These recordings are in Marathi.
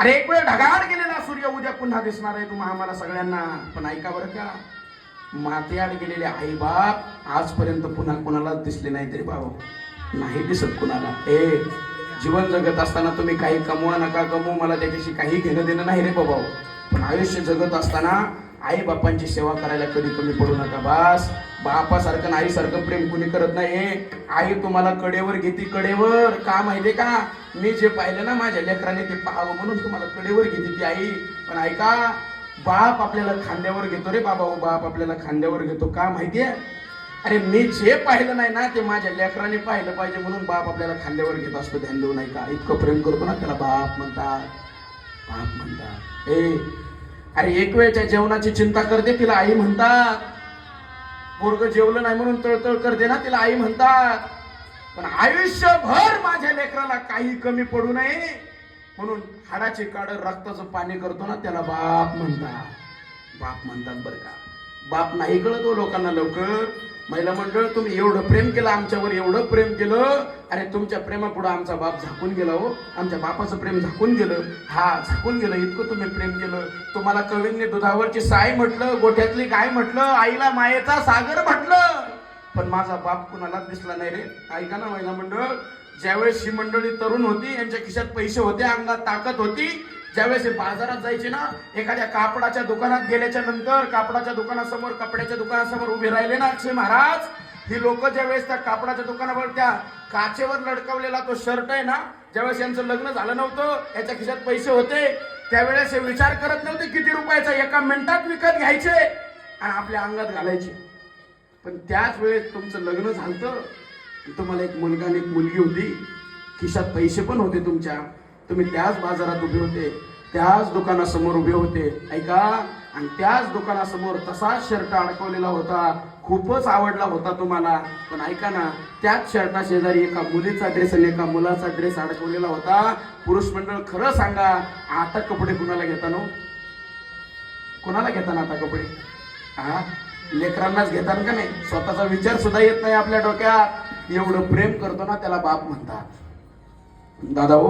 अरे एक वेळ ढगाळ गेलेला सूर्य उद्या पुन्हा दिसणार आहे. तुम्हा आम्हाला सगळ्यांना. पण ऐका बरं का मातेआड गेलेले आई बाप आजपर्यंत पुन्हा कोणालाच दिसले नाही तरी बाबा नाही दिसत कुणाला. ए जीवन जगत असताना तुम्ही काही कमवा नका कमवू. मला त्याच्याशी काही घेणं देणं नाही रे बाबा पण आयुष्य जगत असताना आई बापांची सेवा करायला कधी कमी पडू नका बास. बापासारखं आणि आईसारखं प्रेम कुणी करत नाही आई तुम्हाला कडेवर घेते कडेवर. का माहितीये का? मी जे पाहिलं ना माझ्या लेकराने ते पाहावं म्हणून तुम्हाला कडेवर घेते ती आई. पण ऐका बाप आपल्याला खांद्यावर घेतो रे बाबा बाप आपल्याला खांद्यावर घेतो. का माहितीये? अरे मी जे पाहिलं नाही ना ते माझ्या लेकराने पाहिलं पाहिजे म्हणून बाप आपल्याला खांद्यावर घेत असतो. ध्यान देऊ नाही का इतकं प्रेम करतो ना त्याला बाप म्हणतात. बाप म्हणतात. ए अरे एक वेळच्या जेवणाची चिंता करते तिला आई म्हणतात. पोरग जेवलं नाही म्हणून तळतळ करते ना तिला आई म्हणतात. पण आयुष्यभर माझ्या लेकराला काही कमी पडू नये म्हणून हाडाची काढ रक्ताचं पाणी करतो ना त्याला बाप म्हणतात. बाप म्हणतात बरं का. बाप नाही कळत हो लोकांना लवकर. महिला मंडळ तुम्ही एवढं प्रेम केलं आमच्यावर एवढं प्रेम केलं. अरे तुमच्या प्रेमापुढं आमचा बाप झाकून गेला हो. आमच्या बापाचं प्रेम झाकून गेलं. हा झाकून गेलं. इतकं तुम्ही प्रेम केलं. तुम्हाला कवींनी दुधावरची साय म्हटलं गोठ्यातली गाय म्हटलं आईला मायेचा सागर म्हटलं. पण माझा बाप कुणालाच दिसला नाही रे. ऐका ना महिला मंडळ. ज्यावेळेस ही मंडळी तरुण होती यांच्या खिशात पैसे होते अंगात ताकद होती ज्यावेळेस हे बाजारात जायचे ना एखाद्या कापडाच्या दुकानात गेल्याच्यानंतर कापडाच्या दुकानासमोर कपड्याच्या दुकानासमोर उभे राहिले ना अक्षय महाराज? ही लोक ज्यावेळेस त्या कापडाच्या दुकानावर त्या काचेवर लटकवलेला तो शर्ट आहे ना ज्यावेळेस यांचं लग्न झालं नव्हतं याच्या खिशात पैसे होते त्यावेळेस हे विचार करत नव्हते किती रुपयाचा एका मिनिटात विकत घ्यायचे आणि आपल्या अंगात घालायचे. पण त्याच वेळेस तुमचं लग्न झालं तुम्हाला एक मुलगा आणि एक मुलगी होती. खिशात पैसे पण होते तुमच्या. तुम्ही त्याच बाजारात उभे होते त्याच दुकानासमोर उभे होते. ऐका आणि त्याच दुकानासमोर तसाच शर्ट अडकवलेला होता. खूपच आवडला होता तुम्हाला. पण ऐका ना त्याच शर्टा शेजारी एका मुलीचा ड्रेस आणि एका मुलाचा ड्रेस अडकवलेला होता. पुरुष मंडळ खरं सांगा आता कपडे कुणाला घेताना कुणाला घेताना आता कपडे? हा लेकरांनाच घेताना का नाही? स्वतःचा विचार सुद्धा येत नाही आपल्या डोक्यात. एवढं प्रेम करतो ना त्याला बाप म्हणतात. दादा हो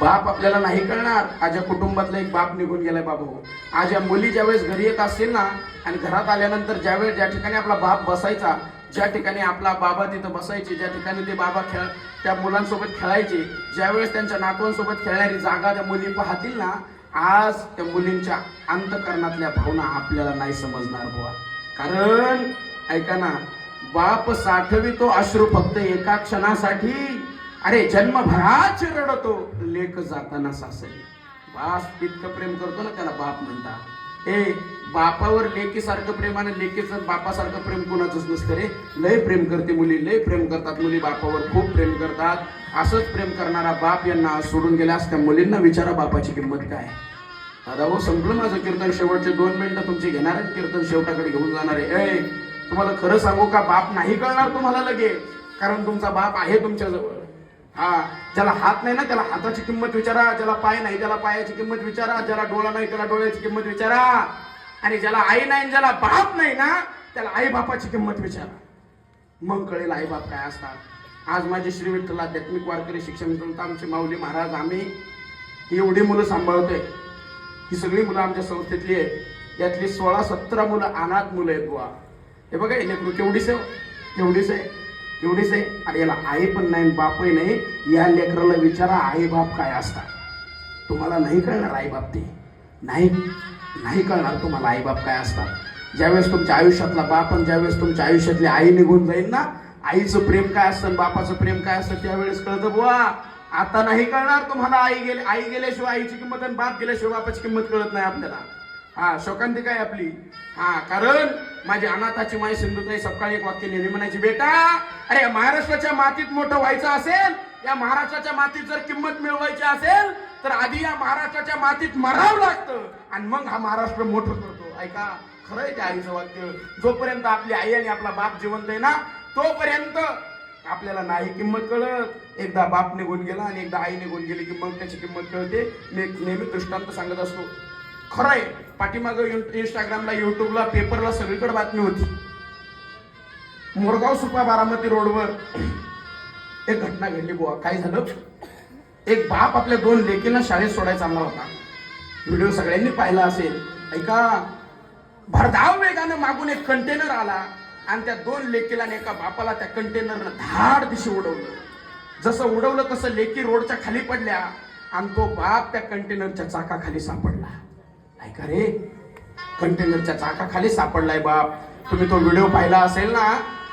बाप आपल्याला नाही कळणार. आज या कुटुंबातला एक बाप निघून गेलाय बाबा हो आज या मुली ज्यावेळेस घरी येत असतील ना आणि घरात आल्यानंतर ज्यावेळेस ज्या ठिकाणी आपला बाप बसायचा ज्या ठिकाणी आपला बाबा तिथं बसायचे ज्या ठिकाणी ते बाबा खेळ त्या मुलांसोबत खेळायचे ज्यावेळेस त्यांच्या नातवांसोबत खेळणारी जागा त्या मुली पाहतील ना आज त्या मुलींच्या अंतकरणातल्या भावना आपल्याला नाही समजणार बुवा. कारण ऐका ना बाप साठवितो अश्रू फक्त एका क्षणासाठी. अरे जन्मभराच रडतो. लेख जाताना सासरी. बास इतकं प्रेम करतो ना त्याला बाप म्हणतात ए बापावर लेकीसारखं प्रेम आणि लेकीचं बापासारखं प्रेम कोणाचंच नसतं रे. लय प्रेम करते मुली लय प्रेम करतात मुली. बापावर खूप प्रेम करतात. असंच प्रेम करणारा बाप यांना सोडून गेल्यास त्या मुलींना विचारा बापाची किंमत काय. दादा हो संपलं माझं कीर्तन. शेवटचे दोन मिनिटं तुमची घेणार आहेत. कीर्तन शेवटाकडे घेऊन जाणार आहे. ए तुम्हाला खरं सांगू का? बाप नाही कळणार तुम्हाला लगेच. कारण तुमचा बाप आहे तुमच्याजवळ. हा ज्याला हात नाही ना त्याला हाताची किंमत विचारा ज्याला पाय नाही त्याला पायाची किंमत विचारा ज्याला डोळा नाही त्याला डोळ्याची किंमत विचारा. आणि ज्याला आई नाही ज्याला बाप नाही ना त्याला आई बापाची किंमत विचारा. मग कळेल आई बाप काय असतात. आज माझे श्री विठ्ठल आध्यात्मिक वारकरी शिक्षण संस्था आमचे माऊली महाराज आम्ही ही एवढी मुलं सांभाळतोय. ही सगळी मुलं आमच्या संस्थेतली आहे यातली सोळा सतरा मुलं अनाथ मुलं आहेत बुवा. हे बघा हे लेकरू केवढीच आहे हो. केवढीच आहे एवढीच आहे. आणि याला आई पण नाही बापही नाही. या लेकराला विचारा आई बाप काय असतात? तुम्हाला नाही कळणार आई बाप ते. नाही नाही कळणार तुम्हाला आई बाप काय असतात. ज्यावेळेस तुमच्या आयुष्यातला बाप आणि ज्यावेळेस तुमच्या आयुष्यातली आई निघून जाईल ना आईचं प्रेम काय असतं बापाचं प्रेम काय असतं त्यावेळेस कळतं बुवा. आता नाही कळणार तुम्हाला आई गेले आई गेल्याशिवाय आईची किंमत आणि बाप गेल्याशिवाय बापाची किंमत कळत नाही आपल्याला. हा शोकांती काय आपली? हा कारण माझी अनाथाची माई सिंधुताई सकाळी एक वाक्य लिहिली. म्हणायची बेटा अरे महाराष्ट्राच्या मातीत मोठं व्हायचं असेल या महाराष्ट्राच्या मातीत जर किंमत मिळवायची असेल तर आधी या महाराष्ट्राच्या मातीत मरावं लागतं आणि मग हा महाराष्ट्र मोठं करतो. ऐका खरंय आहे त्या आईचं वाक्य. जोपर्यंत आपली आई आणि आपला बाप जिवंत आहे ना तोपर्यंत आपल्याला नाही किंमत कळत. एकदा बाप निघून गेला आणि एकदा आई निघून गेली की मग त्याची किंमत कळते. मी नेहमी दृष्टांत सांगत असतो. खरं आहे. पाठीमागं यु- इंस्टाग्रामला युट्यूबला पेपरला सगळीकडे बातमी होती. मोरगाव सुपा बारामती रोडवर एक घटना घडली बुवा. काय झालं? एक बाप आपल्या दोन लेकींना शाळेत सोडायचा आला होता. व्हिडिओ सगळ्यांनी पाहिला असेल. ऐका भरधाव वेगानं मागून एक कंटेनर आला आणि त्या दोन लेकीला आणि एका बापाला त्या कंटेनरनं धाड दिशी उडवलं. जसं उडवलं तसं लेकी रोडच्या खाली पडल्या आणि तो बाप त्या कंटेनरच्या चाकाखाली सापडला. ऐका रे? कंटेनरच्या चाकाखाली सापडलाय बाप. तुम्ही तो व्हिडिओ पाहिला असेल ना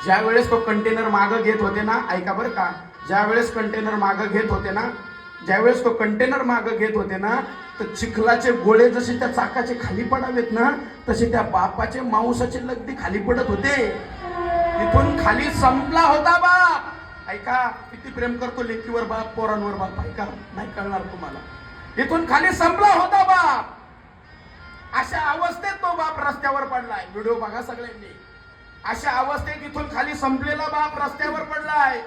ज्या वेळेस तो कंटेनर मागं घेत होते ना ऐका बरं का. ज्या वेळेस कंटेनर मागं घेत होते ना ज्यावेळेस तो कंटेनर मागं घेत होते ना तर चिखलाचे गोळे जसे त्या चाकाचे खाली पडावेत ना तसे त्या बापाचे मांसाचे लगदी खाली पडत होते. तिथून खाली संपला होता बाप. ऐका किती प्रेम करतो लेकीवर बाप पोरांवर बाप ऐका नाही कळणार तुम्हाला. इथून खाली संपला होता बाप. अशा अवस्थेत तो बाप रस्त्यावर पडलाय. व्हिडिओ बघा सगळ्यांनी. अशा अवस्थेत इथून खाली संपलेला बाप रस्त्यावर पडलाय.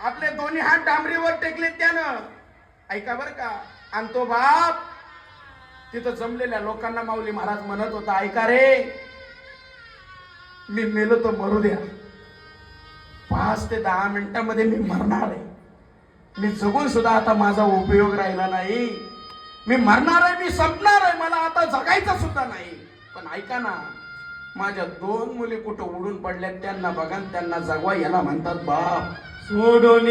आपले दोन्ही हात डांबरीवर टेकले त्यानं. ऐका बर का. आणि तो बाप तिथं जमलेल्या लोकांना माऊली महाराज म्हणत होता ऐका रे मी मेलो तर मरू द्या. पाच ते दहा मिनिटांमध्ये मी मरणार आहे. मी जगून सुद्धा आता माझा उपयोग राहिला नाही. मी मरणार आहे मी संपणार आहे मला आता जगायचं सुद्धा नाही. पण ऐका ना माझ्या दोन मुली कुठं उडून पडल्यात त्यांना बघा त्यांना जगवा याला म्हणतात बाप. सोडून